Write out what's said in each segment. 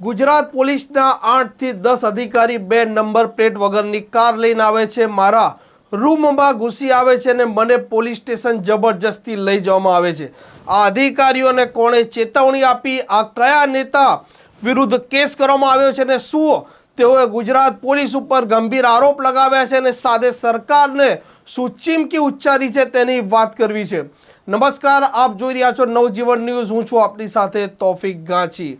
ગુજરાત પોલીસના આઠથી દસ અધિકારી બે નંબર પ્લેટ વગરની કાર લઈને આવે છે. મારા રૂમમાં ઘૂસી આવે છે અને મને પોલીસ સ્ટેશન જબરજસ્તી લઈ જવામાં આવે છે. આ અધિકારીઓને કોણે ચેતવણી આપી? આ કયા નેતા વિરુદ્ધ કેસ કરવામાં આવ્યો છે અને શું તેઓએ ગુજરાત પોલીસ ઉપર ગંભીર આરોપ લગાવ્યા છે અને સાથે સરકારને શું ચીમકી ઉચ્ચારી છે તેની વાત કરવી છે. નમસ્કાર, આપ જોઈ રહ્યા છો નવજીવન ન્યૂઝ. હું છું આપની સાથે તોફિક ગાંચી.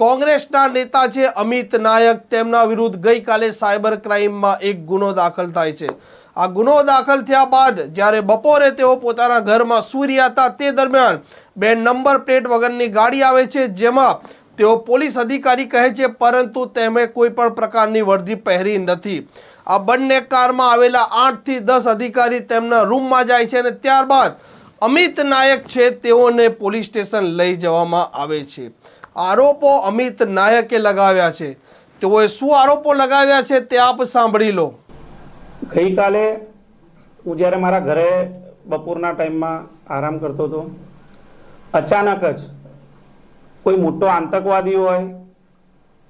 કોંગ્રેસના નેતા છે અમિત નાયક. તેમના વિરુદ્ધ ગઈકાલે સાયબર ક્રાઇમમાં એક ગુનો દાખલ થાય છે. આ ગુનો દાખલ થયા બાદ જ્યારે બપોરે તેઓ પોતાના ઘરમાં સૂઈ હતા, તે દરમિયાન બે નંબર પ્લેટ વગરની ગાડી આવે છે, જેમાં તેઓ પોલીસ અધિકારી કહે છે, પરંતુ તેમણે કોઈ પણ પ્રકારની વર્દી પહેરી નથી. આ બંને કારમાં આવેલા આઠથી દસ અધિકારી તેમના રૂમમાં જાય છે અને ત્યારબાદ અમિત નાયક છે, તેઓને પોલીસ સ્ટેશન લઈ જવામાં આવે છે. આરોપો અમિત નાયકે લગાવ્યા છે. તેઓએ શું આરોપો લગાવ્યા છે તે આપ સાંભળી લો. ગઈકાલે હું જ્યારે મારા ઘરે બપોરના ટાઈમમાં આરામ કરતો હતો, અચાનક જ કોઈ મોટો આતંકવાદી હોય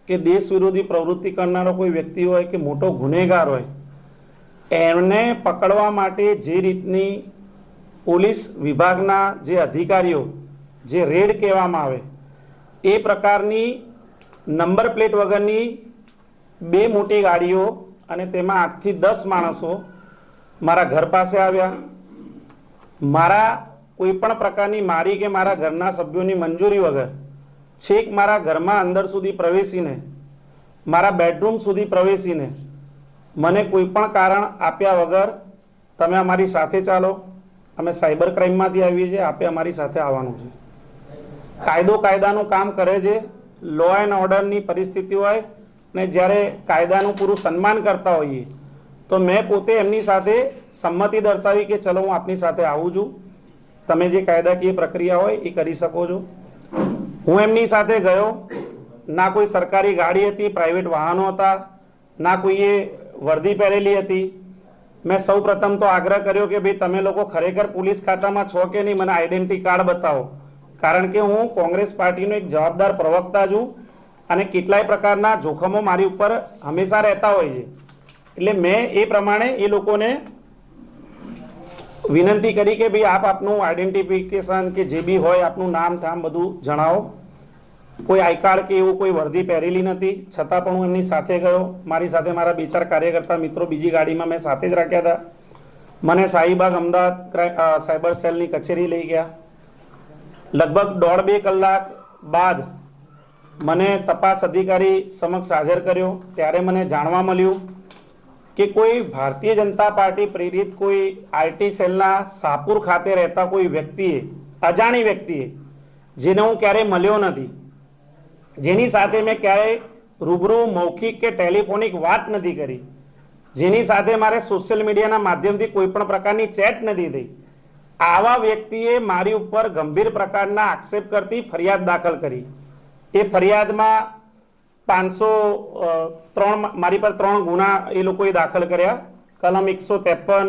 કે દેશ વિરોધી પ્રવૃત્તિ કરનારો કોઈ વ્યક્તિ હોય કે મોટો ગુનેગાર હોય, એમને પકડવા માટે જે રીતની પોલીસ વિભાગના જે અધિકારીઓ, જે રેડ કહેવામાં આવે એ પ્રકારની નંબર પ્લેટ વગરની બે મોટી ગાડીઓ અને તેમાં આઠથી દસ માણસો મારા ઘર પાસે આવ્યા. મારા કોઈ પણ પ્રકારની મારી કે મારા ઘરના સભ્યોની મંજૂરી વગર છેક મારા ઘરમાં અંદર સુધી પ્રવેશીને, મારા બેડરૂમ સુધી પ્રવેશીને મને કોઈ પણ કારણ આપ્યા વગર તમે અમારી સાથે ચાલો. અમે સાયબર ક્રાઇમમાંથી આવીએ છીએ, આપે અમારી સાથે આવવાનું છે. કાયદો કાયદાનું કામ કરે છે લો એન્ડ ઓર્ડરની પરિસ્થિતિ હોય ને જ્યારે કાયદાનું પૂરું સન્માન કરતા હોઈએ, તો મેં પોતે એમની સાથે સંમતિ દર્શાવી કે ચલો હું આપની સાથે આવું છું. તમે જે કાયદાકીય પ્રક્રિયા હોય એ કરી શકો છો. હું એમની સાથે ગયો. ના કોઈ સરકારી ગાડી હતી પ્રાઇવેટ વાહનો હતા, ના કોઈએ વર્દી પહેરેલી હતી. મેં સૌ પ્રથમ તો આગ્રહ કર્યો કે ભાઈ તમે લોકો ખરેખર પોલીસ ખાતામાં છો કે નહીં, મને આઈડેન્ટિટી કાર્ડ બતાવો. કારણ કે હું કોંગ્રેસ પાર્ટીનો એક જવાબદાર પ્રવક્તા છું અને કેટલાય પ્રકારના જોખમો મારી ઉપર હંમેશા રહેતા હોય છે. એટલે મેં એ પ્રમાણે એ લોકોને વિનંતી કરી કે ભાઈ આપ આપનું આઈડેન્ટિફિકેશન કે જે બી હોય આપનું નામ ઠામ બધું જણાવો. કોઈ આઈ કાર્ડ કે એવું કોઈ વર્દી પહેરેલી નથી. છતાં પણ હું એમની સાથે ગયો. મારી સાથે મારા બે ચાર કાર્યકર્તા મિત્રો બીજી ગાડીમાં મેં સાથે જ રાખ્યા હતા. મને શાહીબાગ અમદાવાદ સાયબર સેલની કચેરી લઈ ગયા. લગભગ દોઢ બે કલાક બાદ મને તપાસ અધિકારી સમક્ષ હાજર કર્યો ત્યારે મને જાણવા મળ્યું કે કોઈ ભારતીય જનતા પાર્ટી પ્રેરિત કોઈ આઈટી સેલના શાહપુર ખાતે રહેતા કોઈ વ્યક્તિએ અજાણી વ્યક્તિએ જેને હું ક્યારેય મળ્યો નથી જેની સાથે મેં ક્યારેય રૂબરૂ મૌખિક કે ટેલિફોનિક વાત નથી કરી જેની સાથે મારે સોશિયલ મીડિયાના માધ્યમથી કોઈ પણ પ્રકારની ચેટ નથી થઈ આવા વ્યક્તિએ મારી ઉપર ગંભીર પ્રકારના આક્ષેપ કરતી ફરિયાદ દાખલ કરી. એ ફરિયાદમાં પાંચસો ત્રણ મારી પર ત્રણ ગુના એ લોકોએ દાખલ કર્યા. કલમ એકસો ત્રેપન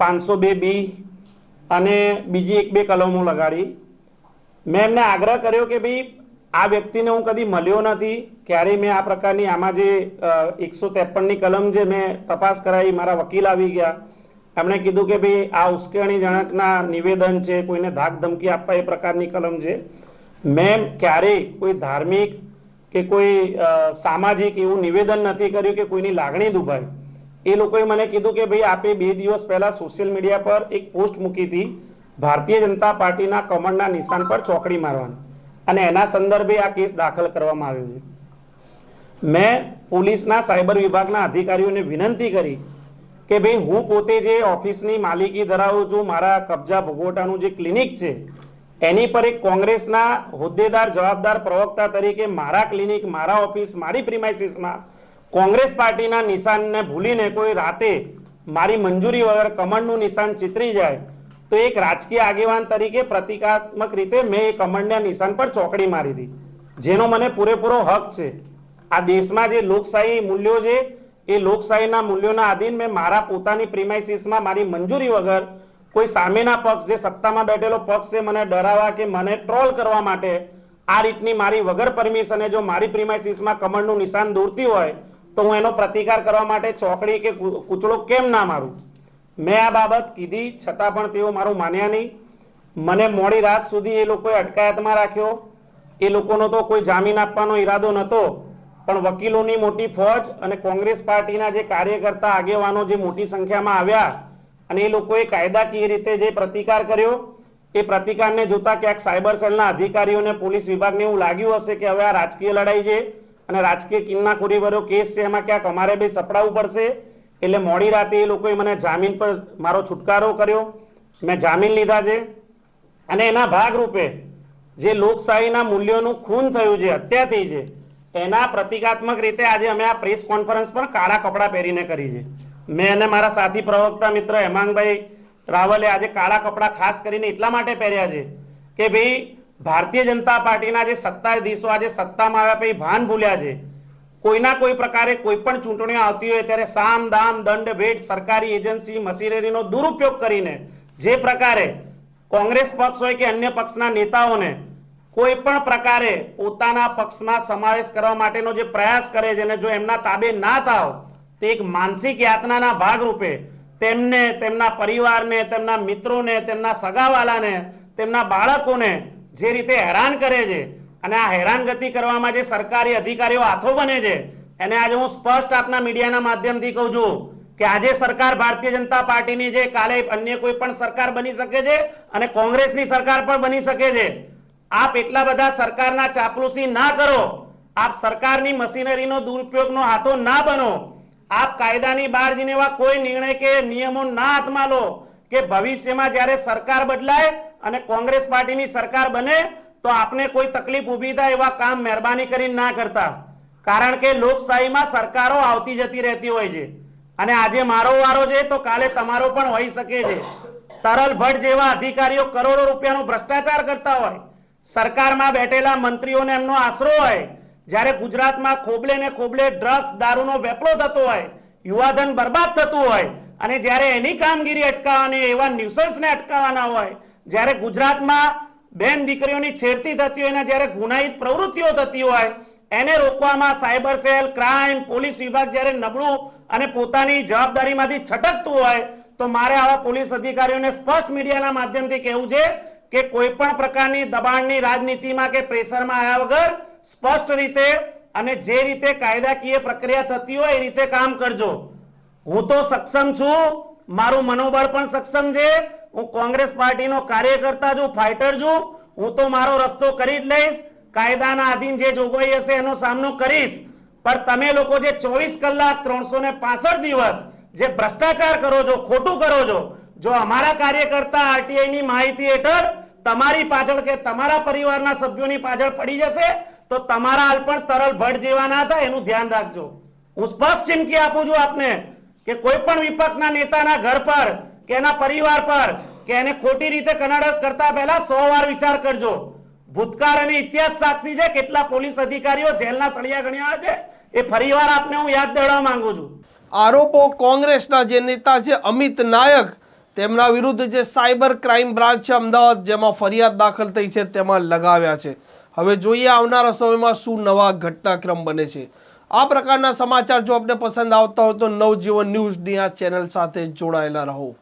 પાંચસો બે બી અને બીજી એક બે કલમો લગાડી. મેં એમને આગ્રહ કર્યો કે ભાઈ, આ વ્યક્તિને હું કદી મળ્યો નથી. ક્યારેય મેં આ પ્રકારની આમાં જે એકસો ત્રેપનની કલમ જે મેં તપાસ કરાવી, મારા વકીલ આવી ગયા. એમણે કીધું કે ભાઈ આ ઉશ્કેરણીજનકના નિવેદન છે, કોઈને ધાક ધમકી આપવા એ પ્રકારની કલમ છે. મેં ક્યારેય કોઈ ધાર્મિક કે કોઈ સામાજિક એવું નિવેદન નથી કર્યું કે કોઈની લાગણી દુભાઈ એ લોકોએ મને કીધું કે ભાઈ આપે બે દિવસ પહેલાં સોશિયલ મીડિયા પર એક પોસ્ટ મૂકી હતી, ભારતીય જનતા પાર્ટીના કમળના નિશાન પર ચોકડી મારવાની. અને એના સંદર્ભે આ કેસ દાખલ કરવામાં આવ્યો છે. મેં પોલીસના સાયબર વિભાગના અધિકારીઓને વિનંતી કરી કે ભાઈ હું પોતે જે ઓફિસની માલિકી ધરાવું છું, મારા કબજા ભોગવટાનું જે ક્લિનિક છે, એની પર એક કોંગ્રેસના હોદ્દેદાર, જવાબદાર પ્રવક્તા તરીકે મારા ક્લિનિક, મારા ઓફિસ, મારી પ્રિમાઇસીસમાં કોંગ્રેસ પાર્ટીના નિશાનને ભૂલીને કોઈ રાતે મારી મંજૂરી વગર કમળનું નિશાન ચિતરી જાય, તો એક રાજકીય આગેવાન તરીકે પ્રતિકાત્મક રીતે મેં એ કમળના નિશાન પર ચોકડી મારી હતી જેનો મને પૂરેપૂરો હક છે. આ દેશમાં જે લોકશાહી મૂલ્યો છે એ લોકશાહીના મૂલ્યોના આધીન મેં મારા પોતાની પ્રિમાઇસીસમાં મારી મંજૂરી વગર કોઈ સામેના પક્ષ જે સત્તામાં બેઠેલો પક્ષ છે મને ડરાવવા કે મને ટ્રોલ કરવા માટે આ રીતની મારી વગર પરમિશને જો મારી પ્રિમાઇસીસમાં કમળનું નિશાન દોરતી હોય, તો હું એનો પ્રતિકાર કરવા માટે ચોકડી કે કૂચડો કેમ ના મારું? મેં આ બાબત કીધી, છતાં પણ તેઓ મારું માન્યા નહીં. મને મોડી રાત સુધી એ લોકોએ અટકાયતમાં રાખ્યો. એ લોકોનો તો કોઈ જામીન આપવાનો ઈરાદો નહોતો. પણ વકીલોની મોટી ફોજ અને કોંગ્રેસ પાર્ટીના જે કાર્યકર્તા આગેવાનો જે મોટી સંખ્યામાં આવ્યા અને એ લોકોએ કાયદાકીય રીતે જે પ્રતિકાર કર્યો, એ પ્રતિકારને જોતા ક્યાંક સાયબર સેલના અધિકારીઓને પોલીસ વિભાગને એવું લાગ્યું હશે કે હવે આ રાજકીય લડાઈ છે અને રાજકીય કિન્નાખોરી ભર્યો કેસ છે, એમાં ક્યાંક અમારે બે સપડાવવું પડશે. એટલે મોડી રાતે એ લોકોએ મને જામીન પર મારો છુટકારો કર્યો. મેં જામીન લીધા છે અને એના ભાગરૂપે જે લોકશાહીના મૂલ્યોનું ખૂન થયું છે હત્યા થઈ છે એના પ્રતિકાત્મક રીતે આજે અમે આ પ્રેસ કોન્ફરન્સ પણ કાળા કપડાં પહેરીને કરી છે. મેં અને મારા સાથી પ્રવક્તા મિત્ર હેમાંગભાઈ રાવલે આજે કાળા કપડાં ખાસ કરીને એટલા માટે પહેર્યા છે કે ભાઈ ભારતીય જનતા પાર્ટીના જે સત્તાધીશો આજે સત્તામાં આવ્યા પછી ભાન ભૂલ્યા છે. કોઈના કોઈ પ્રકારે કોઈ પણ ચૂંટણીઓ આવતી હોય ત્યારે સામ, દામ, દંડ, ભેટ, સરકારી એજન્સી, મશીનરીનો દુરુપયોગ કરીને જે પ્રકારે કોંગ્રેસ પક્ષ હોય કે અન્ય પક્ષના નેતાઓને કોઈ પણ પ્રકારે પોતાના પક્ષમાં સમાવેશ કરવા માટેનો જે પ્રયાસ કરે છે અને જો એમના તાબે ના થાવ, તે એક માનસિક યાતનાના ભાગરૂપે તેમને, તેમના પરિવારને, તેમના મિત્રોને, તેમના સગાવાલાને, તેમના બાળકોને જે રીતે હેરાન કરે છે અને આ હેરાનગતિ કરવામાં જે સરકારી અધિકારીઓ હાથો બને છે, એને આજે હું સ્પષ્ટ આપના મીડિયાના માધ્યમથી કહું છું કે આજે સરકાર ભારતીય જનતા પાર્ટીની છે કાલે અન્ય કોઈ પણ સરકાર બની શકે છે અને કોંગ્રેસની સરકાર પણ બની શકે છે. આપ એટલા બધા સરકારના ચાપલુસી ના કરો. આપ સરકારની મશીનરીનો દુરુપયોગનો હાથો ના બનો. આપ કાયદાની બહાર જઈને એવા કોઈ નિર્ણય કે નિયમો ના હાથમાં લો કે ભવિષ્યમાં જ્યારે સરકાર બદલાય અને કોંગ્રેસ પાર્ટીની સરકાર બને, તો આપને કોઈ તકલીફ ઊભી થાય એવા કામ મહેરબાની કરીને ના કરતા. કારણ કે લોકશાહીમાં સરકારો આવતી જતી રહેતી હોય છે. અને આજે મારો વારો છે તો કાલે તમારો પણ હોઈ શકે છે. તરલ ભટ્ટ જેવા અધિકારીઓ કરોડો રૂપિયાનો ભ્રષ્ટાચાર કરતા હોય. સરકારમાં બેઠેલા મંત્રીઓને એમનો આશરો હોય, જ્યારે ગુજરાતમાં ખોબલે ને ખોબલે ડ્રગ્સ દારૂનો વેપલો થતો હોય, યુવાધન બરબાદ થતું હોય, અને જ્યારે એની કામગીરી અટકાવવાની, એવા ન્યુસન્સને અટકાવવાના હોય, જ્યારે ગુજરાતમાં બેન દીકરીઓની છેડતી થતી હોય, અને જ્યારે ગુનાહિત પ્રવૃત્તિઓ થતી હોય, એને રોકવામાં સાયબર સેલ, ક્રાઇમ, પોલીસ વિભાગ જ્યારે નબળું અને પોતાની જવાબદારીમાંથી છટકતું હોય, તો મારે આવા પોલીસ અધિકારીઓને સ્પષ્ટ મીડિયાના માધ્યમથી કહેવું છે કે કોઈ પણ પ્રકારની દબાણની રાજનીતિમાં કે પ્રેશરમાં આવ્યા વગર સ્પષ્ટ રીતે અને જે રીતે કાયદાકીય પ્રક્રિયા થતી હોય એ રીતે કામ કરજો. હું તો સક્ષમ છું, મારું મનોબળ પણ સક્ષમ છે, હું કોંગ્રેસ પાર્ટીનો કાર્યકર્તા છું, ફાઇટર છું, હું તો મારો રસ્તો કરી જ લઈશ, કાયદાના આધીન જે જોગવાઈ હશે એનો સામનો કરીશ. પણ તમે લોકો જે ચોવીસ કલાક ત્રણસો દિવસ જે ભ્રષ્ટાચાર કરો છો, ખોટું કરો છો, જો અમારા કાર્યકર્તા આરટીઆઈ ની માહિતી હેઠળ તમારી પાછળ કે તમારા પરિવારના સભ્યોની પાછળ પડી જશે, તો તમારા હાલ પણ તરલ ભટ્ટ જેવા ના થાય, એનું ધ્યાન રાખજો. હું સ્પષ્ટ ચીમકી આપું છું આપને કે કોઈ પણ વિપક્ષના નેતાના ઘર પર કે એના પરિવાર પર કે એને ખોટી રીતે કનાડક કરતા પહેલા સો વાર વિચાર કરજો. ભૂતકાળ અને ઇતિહાસ સાક્ષી છે કેટલા પોલીસ અધિકારીઓ જેલના સળિયા ગણ્યા છે, એ ફરીવાર આપને હું યાદ દેવડાવવા માંગુ છું. આરોપો કોંગ્રેસના જે નેતા છે, અમિત નાયક તેમના વિરુદ્ધ જે સાયબર ક્રાઇમ બ્રાન્ચ છે અમદાવાદ, જેમાં ફરિયાદ દાખલ થઈ છે, તેમાં લગાવ્યા છે. હવે જોઈએ આવનારા સમયમાં શું નવા ઘટનાક્રમ બને છે. આ પ્રકારના સમાચાર જો આપને પસંદ આવતા હોય તો નવજીવન ન્યૂઝની આ ચેનલ સાથે જોડાયેલા રહો.